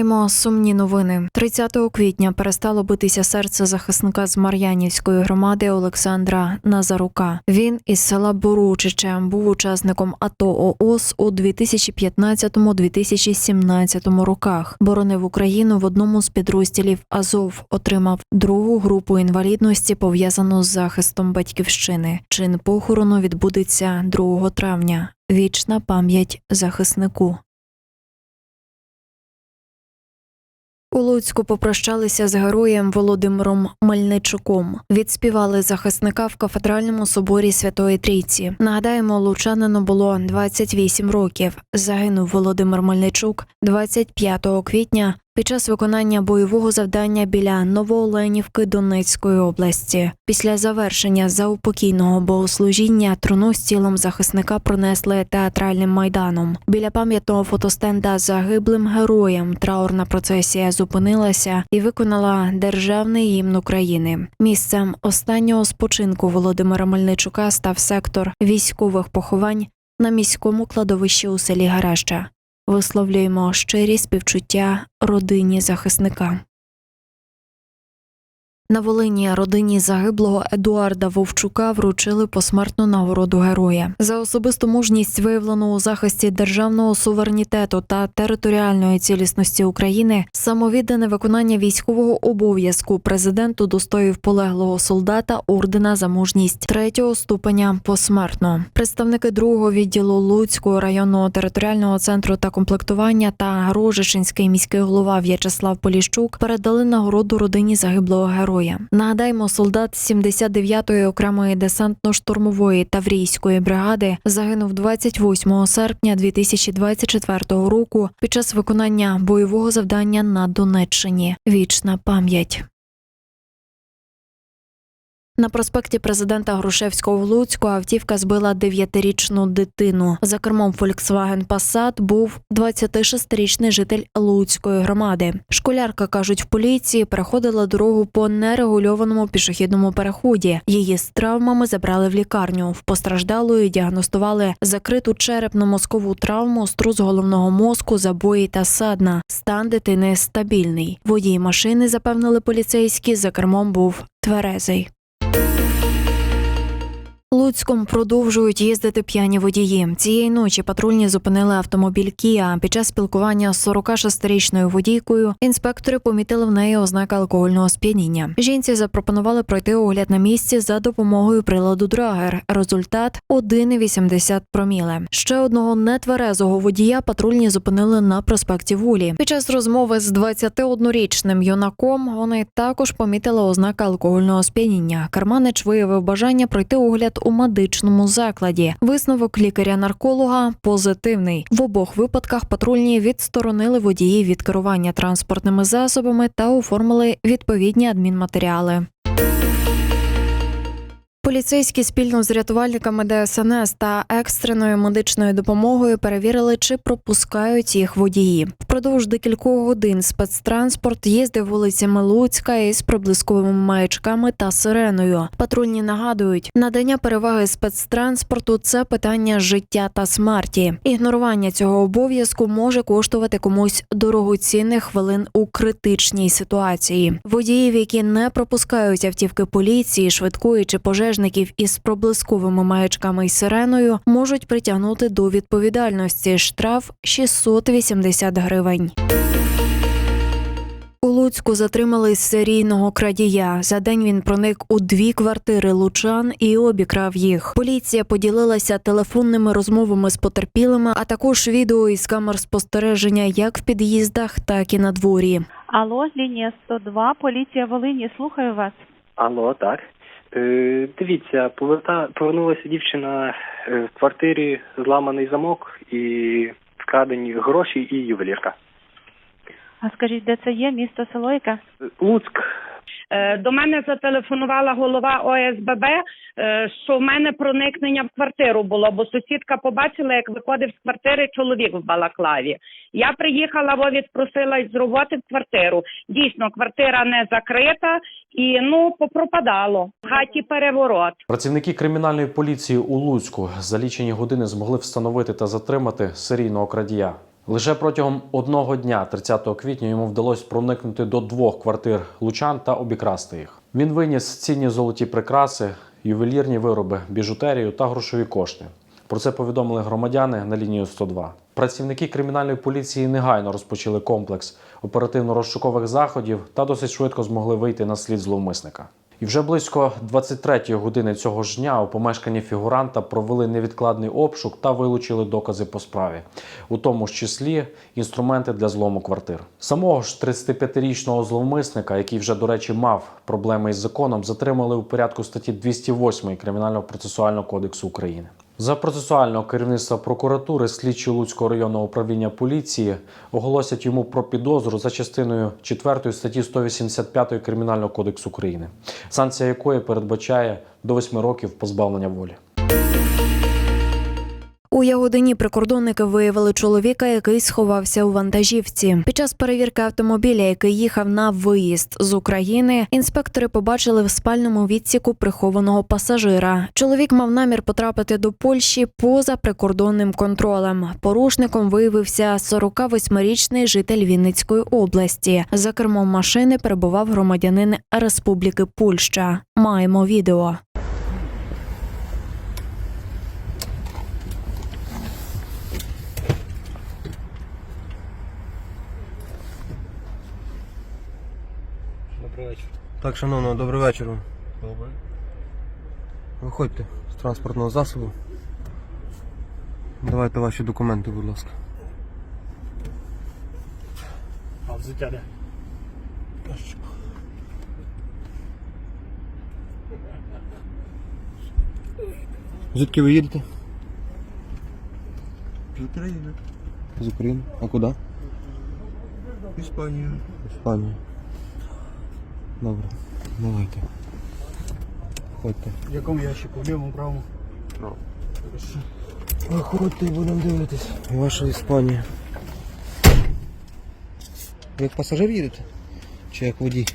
Маємо сумні новини. 30 квітня перестало битися серце захисника з Мар'янівської громади Олександра Назарука. Він із села Боручиче був учасником АТО ООС у 2015-2017 роках. Боронив Україну в одному з підрозділів Азов. Отримав другу групу інвалідності, пов'язану з захистом батьківщини. Чин похорону відбудеться 2 травня. Вічна пам'ять захиснику. У Луцьку попрощалися з героєм Володимиром Мельничуком. Відспівали захисника в кафедральному соборі Святої Трійці. Нагадаємо, лучанину було 28 років. Загинув Володимир Мельничук 25 квітня під час виконання бойового завдання біля Новооленівки Донецької області. Після завершення заупокійного богослужіння труну з тілом захисника пронесли театральним майданом. Біля пам'ятного фотостенда загиблим героям траурна процесія зупинилася і виконала державний гімн України. Місцем останнього спочинку Володимира Мельничука став сектор військових поховань на міському кладовищі у селі Гараща. Висловлюємо щирі співчуття родині захисника. На Волині родині загиблого Едуарда Вовчука вручили посмертну нагороду героя за особисту мужність, виявлену у захисті державного суверенітету та територіальної цілісності України, самовіддане виконання військового обов'язку президенту достоїв полеглого солдата ордена за мужність третього ступеня посмертно. Представники другого відділу Луцького районного територіального центру та комплектування та Рожишинський міський голова В'ячеслав Поліщук передали нагороду родині загиблого героя. Нагадаємо, солдат 79-ї окремої десантно-штурмової таврійської бригади загинув 28 серпня 2024 року під час виконання бойового завдання на Донеччині. Вічна пам'ять. На проспекті президента Грушевського в Луцьку автівка збила 9-річну дитину. За кермом Volkswagen Passat був 26-річний житель Луцької громади. Школярка кажуть в поліції, переходила дорогу по нерегульованому пішохідному переході. Її з травмами забрали в лікарню. В постраждалої діагностували закриту черепно-мозкову травму, струс головного мозку, забої та садна. Стан дитини стабільний. Водій машини запевнили поліцейські. За кермом був тверезий. Луцьком продовжують їздити п'яні водії. Цієї ночі патрульні зупинили автомобіль Кія. Під час спілкування з 46-річною водійкою інспектори помітили в неї ознаки алкогольного сп'яніння. Жінці запропонували пройти огляд на місці за допомогою приладу Драгер. Результат 1,80 проміле. Ще одного нетверезого водія патрульні зупинили на проспекті Вулі. Під час розмови з 21-річним юнаком вони також помітили ознаки алкогольного сп'яніння. Карманич виявив бажання пройти огляд у медичному закладі. Висновок лікаря-нарколога позитивний. В обох випадках патрульні відсторонили водіїв від керування транспортними засобами та оформили відповідні адмінматеріали. Поліцейські спільно з рятувальниками ДСНС та екстреною медичною допомогою перевірили, чи пропускають їх водії. Впродовж декількох годин спецтранспорт їздив вулицями Луцька із проблисковими маячками та сиреною. Патрульні нагадують, надання переваги спецтранспорту це питання життя та смерті. Ігнорування цього обов'язку може коштувати комусь дорогоцінних хвилин у критичній ситуації. Водіїв, які не пропускають автівки поліції, швидкої чи пожежників із проблисковими маячками й сиреною, можуть притягнути до відповідальності штраф 680 гривень. У Луцьку затримали серійного крадія. За день він проник у дві квартири лучан і обікрав їх. Поліція поділилася телефонними розмовами з потерпілими, а також відео із камер спостереження як в під'їздах, так і на дворі. Алло, лінія 102, поліція Волині, слухаю вас. Алло, так. Е, дивіться, поверта, повернулася дівчина е, в квартирі зламаний замок і вкрадені гроші і ювелірка. А скажіть, де це є? Місто село яке? Луцьк. Е, До мене зателефонувала голова ОСББ, е, що в мене проникнення в квартиру було, бо сусідка побачила, як виходив з квартири чоловік в балаклаві. Я приїхала, во відпросилась з роботи в квартиру. Дійсно, квартира не закрита і ну попропадало. В хаті переворот. Працівники кримінальної поліції у Луцьку за лічені години змогли встановити та затримати серійного крадія. Лише протягом одного дня, 30 квітня, йому вдалося проникнути до двох квартир лучан та обікрасти їх. Він виніс цінні золоті прикраси, ювелірні вироби, біжутерію та грошові кошти. Про це повідомили громадяни на лінію 102. Працівники кримінальної поліції негайно розпочали комплекс оперативно-розшукових заходів та досить швидко змогли вийти на слід зловмисника. І вже близько 23-ї години цього ж дня у помешканні фігуранта провели невідкладний обшук та вилучили докази по справі, у тому ж числі інструменти для злому квартир. Самого ж 35-річного зловмисника, який вже, до речі, мав проблеми із законом, затримали у порядку статті 208 Кримінального процесуального кодексу України. За процесуального керівництва прокуратури слідчі Луцького районного управління поліції оголосять йому про підозру за частиною 4 статті 185 Кримінального кодексу України, санкція якої передбачає до 8 років позбавлення волі. У Ягодині прикордонники виявили чоловіка, який сховався у вантажівці. Під час перевірки автомобіля, який їхав на виїзд з України, інспектори побачили в спальному відсіку прихованого пасажира. Чоловік мав намір потрапити до Польщі поза прикордонним контролем. Порушником виявився 48-річний житель Вінницької області. За кермом машини перебував громадянин Республіки Польща. Маємо відео. Добрий вечір. Так, шановно, добрий вечір. вам. Добре. Виходьте з транспортного засобу. Давайте ваші документи, будь ласка. А взуття де? Звідки ви їдете? З України. З України. А куди? Іспанія. Іспанія. Добре. Давайте. Виходьте. В якому ящику? В лівому, правому? Виходьте і будемо дивитись. Ваша Іспанія. Ви як пасажир їдете? Чи як водій?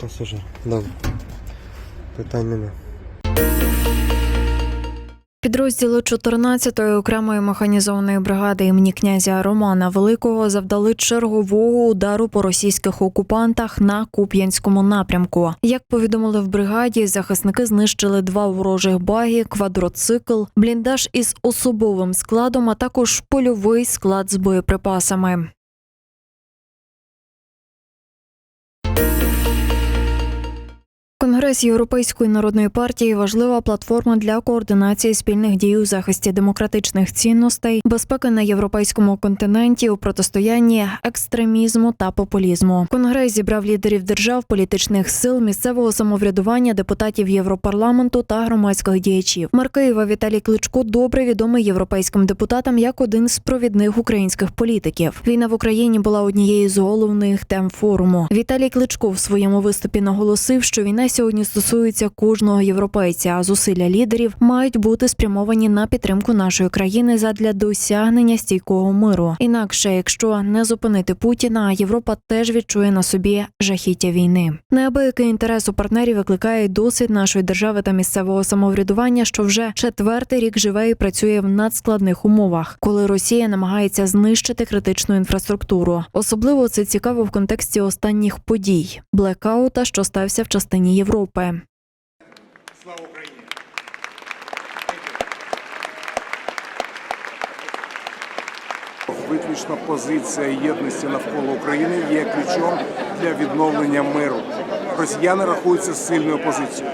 Пасажир. Добре. Питань нема. Підрозділи 14-ї окремої механізованої бригади імені князя Романа Великого завдали чергового удару по російських окупантах на Куп'янському напрямку. Як повідомили в бригаді, захисники знищили два ворожих баги, квадроцикл, бліндаж із особовим складом, а також польовий склад з боєприпасами. Конгрес Європейської народної партії важлива платформа для координації спільних дій у захисті демократичних цінностей, безпеки на європейському континенті у протистоянні екстремізму та популізму. Конгрес зібрав лідерів держав, політичних сил, місцевого самоврядування, депутатів Європарламенту та громадських діячів. Мер Віталій Кличко добре відомий європейським депутатам як один з провідних українських політиків. Війна в Україні була однією з головних тем форуму. Віталій Кличко в своєму виступі наголосив, що війна сьогодні стосується кожного європейця, а зусилля лідерів мають бути спрямовані на підтримку нашої країни задля досягнення стійкого миру. Інакше, якщо не зупинити Путіна, Європа теж відчує на собі жахіття війни. Неабиякий інтерес у партнерів викликає досвід нашої держави та місцевого самоврядування, що вже четвертий рік живе і працює в надскладних умовах, коли Росія намагається знищити критичну інфраструктуру. Особливо це цікаво в контексті останніх подій блекаута, що стався в частині Європи. Слава Україні! Виключно позиція єдності навколо України є ключом для відновлення миру. Росіяни рахуються сильною позицією.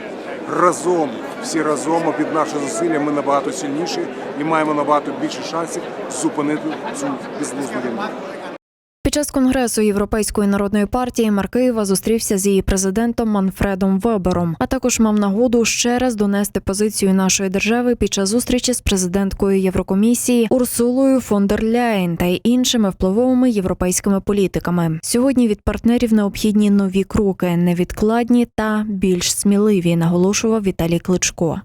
Разом, всі разом, об'єднавши зусилля, ми набагато сильніші і маємо набагато більше шансів зупинити цю безглузду війну. Час конгресу Європейської народної партії Мар Києва зустрівся з її президентом Манфредом Вебером, а також мав нагоду ще раз донести позицію нашої держави під час зустрічі з президенткою Єврокомісії Урсулою фон дер Ляєн та й іншими впливовими європейськими політиками. Сьогодні від партнерів необхідні нові кроки, невідкладні та більш сміливі, наголошував Віталій Кличко.